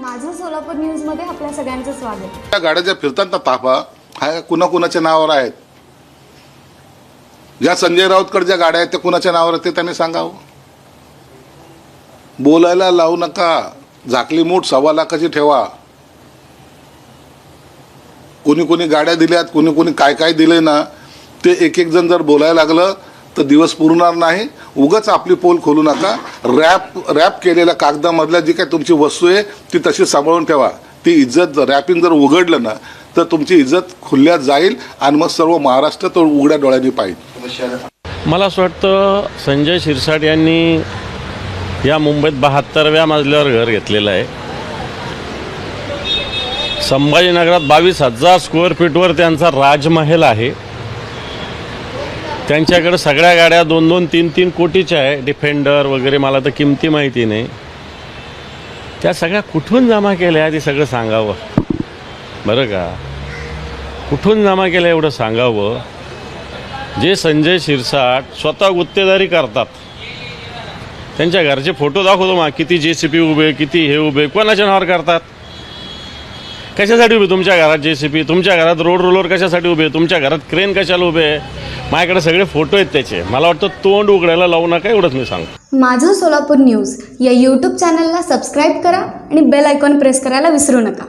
माझं सोलापूर न्यूजमध्ये आपल्या सगळ्यांचं स्वागत. त्या गाड्या ज्या फिरतात ना ताफा हा कुणाकुणाच्या नावावर आहेत? ज्या संजय राऊतकडे ज्या गाड्या आहेत त्या कुणाच्या नावावर आहेत ते त्यांनी सांगावं? बोलायला लावू नका. झाकली मूठ सव्वा लाखाची ठेवा. कोणी कोणी गाड्या दिल्यात कोणी कोणी काय काय दिले ना ते एक एक जण जर बोलायला लागलं तर दिवस पुरणार नाही उगाच आपली पोल खोलू नका. रॅप रॅप केलेल्या कागदामधल्या जी काय तुमची वस्तू आहे ती तशी सांभाळून ठेवा. ती इज्जत रॅपिंग जर उघडलं ना तर तुमची इज्जत खुल्यात जाईल आणि मग सर्व महाराष्ट्र तो उघड्या डोळ्यांनी पाहिजे मला असं वाटतं संजय शिरसाट यांनी या मुंबईत बहात्तरव्या मजल्यावर घर घेतलेलं आहे. संभाजीनगरात बावीस हजार स्क्वेअर फीटवर त्यांचा राजमहल आहे. त्यांच्याकडे सगळ्या गाड्या दोन दोन तीन तीन कोटीच्या आहे. डिफेंडर वगैरे मला तर किमती माहिती नाही. त्या सगळ्या कुठून जमा केल्या ते सगळं सांगावं? बरं का? कुठून जमा केलं एवढं सांगावं? जे संजय शिरसाट स्वतः गुत्तेदारी करतात. त्यांच्या घरचे फोटो दाखवतो मा किती जे सी पी उभे किती हे उभे कोणाच्या नावावर करतात? कशासाठी उभे? तुमच्या घरात जे सी पी तुमच्या घरात रोड रोलर कशासाठी उभे? तुमच्या घरात क्रेन कशाला उभे माझ्याकडे सगळे फोटो आहेत त्याचे. मला वाटतं तोंड उघडायला लावू नका एवढंच मी सांगतो. माझं सोलापूर न्यूज या यूट्यूब चॅनलला सबस्क्राईब करा आणि बेल आयकॉन प्रेस करायला विसरू नका.